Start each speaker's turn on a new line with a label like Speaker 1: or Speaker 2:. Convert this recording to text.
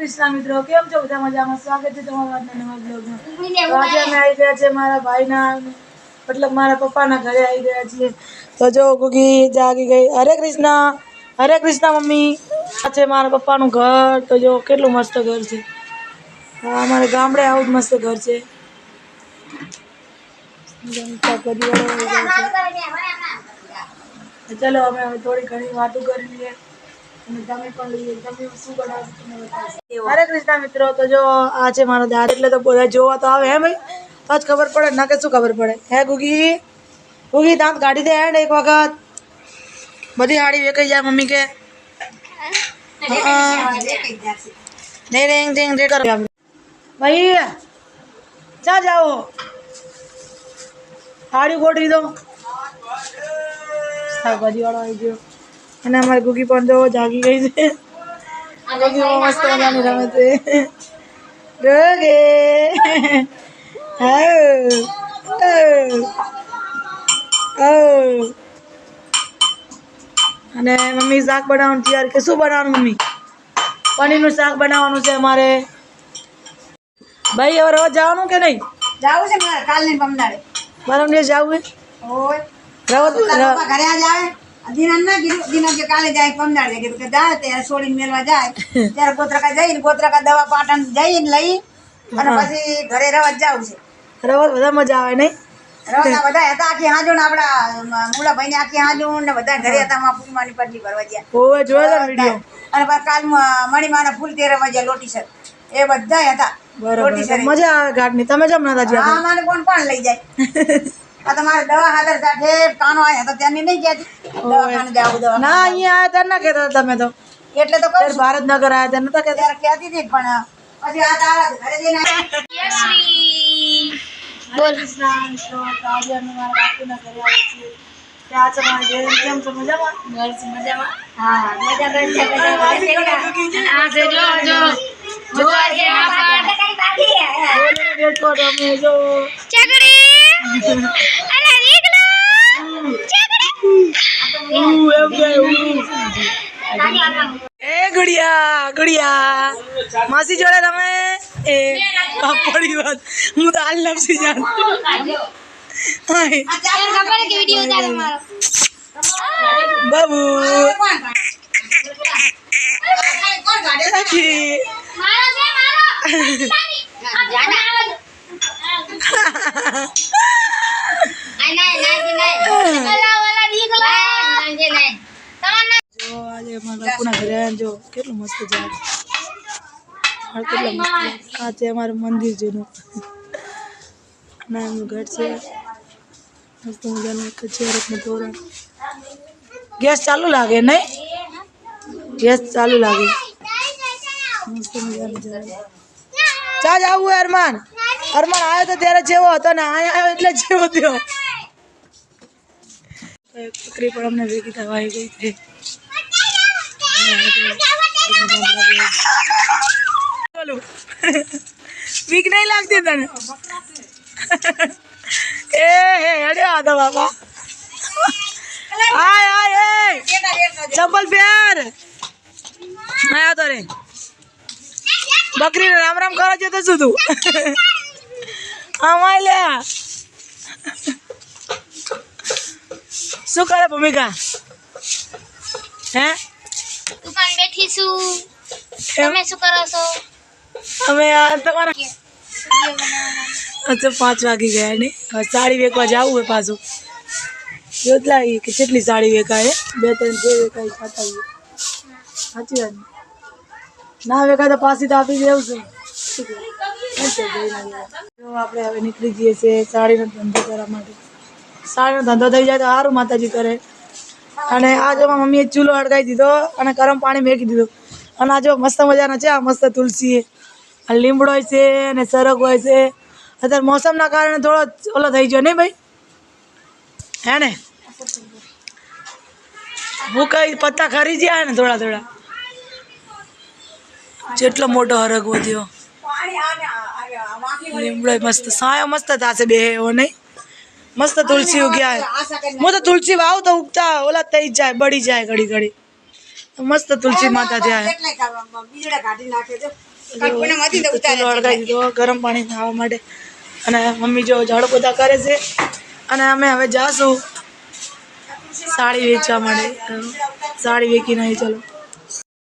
Speaker 1: કૃષ્ણ મિત્રો કેમ છો? બધા મજામાં? સ્વાગત છે તમારા આજના નવા બ્લોગમાં આજે અમે આવી ગયા છે મારા ભાઈના મતલબ મારા પપ્પાના ઘરે આવી ગયા છીએ. તો જો ગુગી જાગી ગઈ. હરે કૃષ્ણ હરે કૃષ્ણ મમ્મી. આ છે મારા પપ્પાનું ઘર. તો જો કેટલું મસ્ત ઘર છે. હા અમારે ગામડે આવું જ મસ્ત ઘર છે. ચલો અમે હવે થોડી ઘણી વાતો કરી લઈએ. હરે કૃષ્ણ મિત્રો, તો જો આ છે મારો દાદ, એટલે તો બધા જોવા તો આવે, હે ભાઈ? તો જ ખબર પડે, ના કે શું ખબર પડે. હે ગુગી? ગુગી, દાંત કાઢી દે હેડ એક વખત. બધી હાડી વેકાઈ જાય મમ્મી કે. નહીં રેંગ રેંગ રે કરો. ભાઈ ક્યાં જાઓ. હાડી ગોઠવી દો. શાકભાજી વાળો આવી ગયો અને અમારી ગુગી પણ જો જાગી ગઈ છે. ગુગી મસ્ત મજાની રમે છે. ગગે હાઉ. હાઉ. હાઉ. અને મમ્મી શાક બનાવવાનું છે. યાર કે શું બનાવવાનું મમ્મી? પનીરનું શાક બનાવવાનું છે અમારે. ભાઈ હવે રોજ જવાનું કે નહીં?
Speaker 2: જવું છે કાલની પમદાડે
Speaker 1: મારા દિવસ જવું
Speaker 2: તારા ઘરે આજ આવે? દિનાન ના કીધું દિનાન કે કાલે જાય પમદાડે કીધું કે જાય ત્યારે છોડીને મેલવા જાય. ત્યારે ગોત્રકા જઈને ગોત્રકા દવા પાટણ જઈને લઈ અને પછી ઘરે રવા જાવું છે.
Speaker 1: રવત બધા મજા આવે નહીં?
Speaker 2: રવાના બધા હતા આખી હાજુ ને આપડા મુલા ભાઈ આખી હાજુ ને બધા ઘરે હતા માં પૂર્ણિમાની પટલી ભરવા ગયા.
Speaker 1: ઓવે જોયો વીડિયો.
Speaker 2: અને પછી કાલ મણીમાના ફૂલ તેરવા ગયા લોટી સર. એ બધા હતા.
Speaker 1: બરોબર. તો મજા આવે ઘાટની. તમે જમ નતા
Speaker 2: હા
Speaker 1: જ્યાં
Speaker 2: કોણ પણ લઈ જાય? આ તમારે દવા હાજર સાથે કાનો આયા તો ત્યાંની નહીં કહેતી. દવાખાને જાવું દવા
Speaker 1: ના અહીંયા આયા ત્યારે ના કહેતા તમે તો.
Speaker 2: એટલે તો કહું.
Speaker 1: ભારતનગર આયા ત્યારે નતા કહેતા.
Speaker 2: કહેતી હતી પણ પછી આ તારા ઘરે જઈને
Speaker 1: બોલ. કૃષ્ણ તો આજે અમે મારા બાપુના ઘરે આવ્યા છીએ ત્યાં છે મારી બેન કેમ છો મજામાં બસ મજામાં
Speaker 2: હા મજા કરે છે મજા કરે છે.
Speaker 1: આ જો જો જો આજે બેઠો તો અમે જો ઉ, કે ઉ. એ ગુડિયા ગુડિયા. માસી જોડે તમે? એ પાપડી વાત. હું તો હાલ લપસી હાય. બાબુ.
Speaker 2: કોણ કાઢે? કોણ
Speaker 1: આજે અમારા બાપુના ઘરે આયા ને જો કેટલું મસ્ત ઝાડ ઝાડ કેટલા મસ્ત આ છે અમારું મંદિર જૂનું ના એમનું ઘર છે મસ્ત મજાનું એક ચેરકનું તોરણ ગેસ ચાલુ લાગે નહીં ગેસ ચાલુ લાગે મસ્ત મજાનું ઝાડ ચા જાવું અરમાન અરમાન આવ્યો તો ત્યારે જેવો હતો ને અહીંયા આવ્યો એટલે જેવો થયો તો એક છોકરી પણ અમને ભેગી થવા આવી ગઈ છે બોલો. વીક નહીં લાગતી તને? એ હે હેડે આદા બાબા આય આય, એ. ચંપલ પહેર. આયા તો રે. બકરીને રામ રામ કરો છે તો શું તું? આમાં લે. શું કરે ભૂમિકા? હે?
Speaker 3: દુકાન બેઠી છું. તમે શું કરો છો?
Speaker 1: અમે આ તમારા અચ્છા પાંચ વાગી ગયા ને. સાડી વેકવા જવું હોય પાછું. ઈ કે કેટલી સાડી વેકાય બે ત્રણ જે વેકાય ખાતા હોય સાચી વાત ના? વેકાય તો પાછી તો આપી દેવું છે. આપણે હવે નીકળી જઈએ છીએ સાડીનો ધંધો કરવા માટે. સાડીનો ધંધો થઈ જાય તો સારું માતાજી કરે. અને આ જો મમ્મીએ ચૂલો અડગાવી દીધો અને ગરમ પાણી મેકી દીધું. અને આ જો મસ્ત મજાનો છે આ મસ્ત તુલસી. આ લીમડો હોય છે અને સરગ હોય છે. અત્યારે મોસમના કારણે થોડો ઓલો થઈ ગયો નહીં ભાઈ? હે ને? ભૂકાઈ પત્તા ખરી ગયા ને થોડા થોડા? જેટલો મોટો હરગ વધ્યો લીમડો મસ્ત સાયો મસ્ત થશે બે એવો નહીં? મસ્ત તુલસી ઉગ્યા. હે. હું તો તુલસી વાવ તો ઉગતા ઓલા થઈ જ જાય બળી જાય ઘડી ઘડી. મસ્ત તુલસી માતા ત્યાં દીધો ગરમ પાણી ખાવા માટે. અને મમ્મી જો ઝાડુ પોતા કરે છે. અને અમે હવે જાશું. સાડી વેચવા માટે. સાડી વેચી નહીં ચલો.